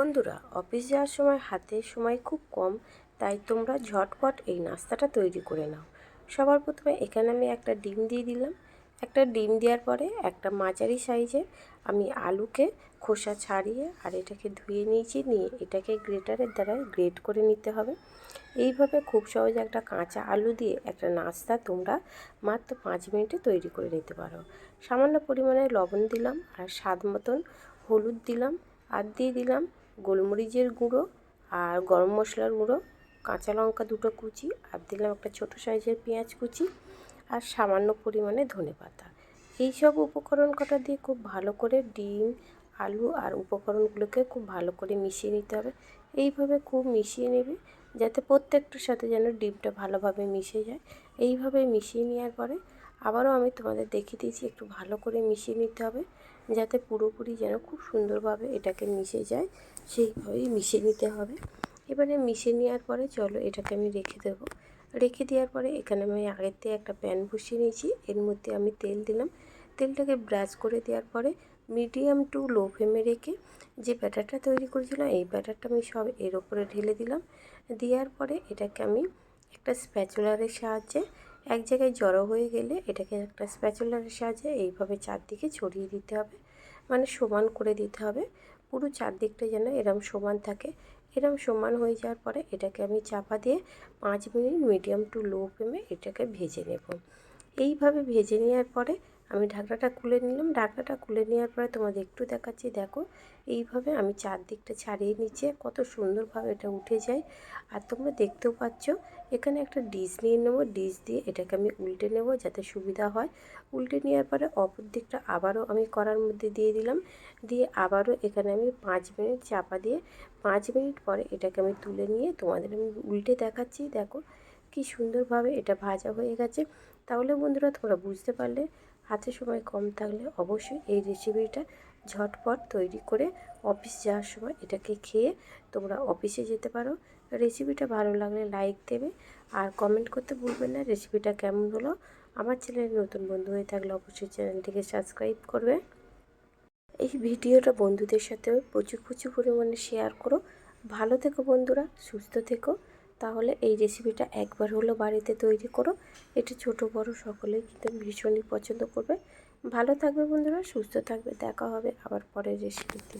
বন্ধুরা, অফিস যাওয়ার সময় হাতে সময় খুব কম, তাই তোমরা ঝটপট এই নাস্তাটা তৈরি করে নাও। সবার প্রথমে এখানে আমি একটা ডিম দিয়ে দিলাম। একটা ডিম দেওয়ার পরে একটা মাঝারি সাইজের আমি আলুকে খোসা ছাড়িয়ে আর এটাকে ধুয়ে নিয়েছি, নিয়ে এটাকে গ্রেটারের দ্বারা গ্রেট করে নিতে হবে। এইভাবে খুব সহজে একটা কাঁচা আলু দিয়ে একটা নাস্তা তোমরা মাত্র পাঁচ মিনিটে তৈরি করে নিতে পারো। সামান্য পরিমাণে লবণ দিলাম আর স্বাদ মতন হলুদ দিলাম আর দিয়ে দিলাম গোলমরিচের গুঁড়ো আর গরম মশলার গুঁড়ো, কাঁচা লঙ্কা দুটো কুচি আর দিলাম একটা ছোটো সাইজের পেঁয়াজ কুচি আর সামান্য পরিমাণে ধনে পাতা। এই সব উপকরণ কটা দিয়ে খুব ভালো করে ডিম, আলু আর উপকরণগুলোকে খুব ভালো করে মিশিয়ে নিতে হবে। এইভাবে খুব মিশিয়ে নেবে যাতে প্রত্যেকটার সাথে যেন ডিমটা ভালোভাবে মিশে যায়। এইভাবে মিশিয়ে নেওয়ার পরে আবারও আমি তোমাদের দেখিয়ে দিয়েছি একটু ভালো করে মিশিয়ে নিতে হবে। যাতে পুরোপুরি যেন খুব সুন্দরভাবে এটাকে মিশে যায়, সেইভাবেই মিশে নিতে হবে। এবারে মিশে নেওয়ার পরে চলো এটাকে আমি রেখে দেবো। রেখে দেওয়ার পরে এখানে আমি আগের থেকে একটা প্যান বসিয়ে নিয়েছি, এর মধ্যে আমি তেল দিলাম। তেলটাকে ব্রাশ করে দেওয়ার পরে মিডিয়াম টু লো ফ্লেমে রেখে যে ব্যাটারটা তৈরি করেছিলাম, এই ব্যাটারটা আমি সব এর ওপরে ঢেলে দিলাম। দেওয়ার পরে এটাকে আমি একটা স্প্যাচুলারের সাহায্যে এক জায়গায় জড়ো হয়ে গেলে এটাকে একটা স্প্যাচুলারের সাহায্যে এইভাবে চারদিকে ছড়িয়ে দিতে হবে। মানে সমান করে দিতে হবে। পুরো চারদিকটা যেন এরম সমান থাকে। এরম সমান হয়ে যাওয়ার পরে এটাকে আমি চাপা দিয়ে পাঁচ মিনিট মিডিয়াম টু লো ফ্লেমে এটাকে ভেজে নেব। এইভাবে ভেজে নেওয়ার পরে আমি ঢাকনাটা খুলে নিলাম। ঢাকনাটা খুলে নেওয়ার পরে তোমাদের একটু দেখাচ্ছি। দেখো, এইভাবে আমি চারদিকটা ছাড়িয়ে নিচে কত সুন্দরভাবে এটা উঠে যায়। আর তোমরা দেখতেও পাচ্ছ, এখানে একটা ডিশ নিয়ে নেব। ডিশ দিয়ে এটাকে আমি উল্টে নেব যাতে সুবিধা হয়। উল্টে নেওয়ার পরে অপর দিকটা আবারও আমি করার মধ্যে দিয়ে দিলাম। দিয়ে আবারও এখানে আমি পাঁচ মিনিট চাপা দিয়ে পাঁচ মিনিট পরে এটাকে আমি তুলে নিয়ে তোমাদের আমি উল্টে দেখাচ্ছি। দেখো, কি সুন্দরভাবে এটা ভাজা হয়ে গেছে। তাহলে বন্ধুরা, তোমরা বুঝতে পারলে হাতে সময় কম থাকলে অবশ্যই এই রেসিপিটা ঝটপট তৈরি করে অফিস যাওয়ার সময় এটাকে খেয়ে তোমরা অফিসে যেতে পারো। রেসিপিটা ভালো লাগলে লাইক দেবে আর কমেন্ট করতে ভুলবেন না রেসিপিটা কেমন হলো? আমার চ্যানেলে নতুন বন্ধু হয়ে থাকলে অবশ্যই চ্যানেলটিকে সাবস্ক্রাইব করবে। এই ভিডিওটা বন্ধুদের সাথেও প্রচুর প্রচুর পরিমাণে শেয়ার করো। ভালো থেকো বন্ধুরা, সুস্থ থেকো। তাহলে এই রেসিপিটা একবার হলো বাড়িতে তৈরি করো। এটা ছোট, বড় সকলেই কিন্তু ভীষণই পছন্দ করবে। ভালো থাকবে বন্ধুরা, সুস্থ থাকবে। দেখা হবে আবার পরের রেসিপিতে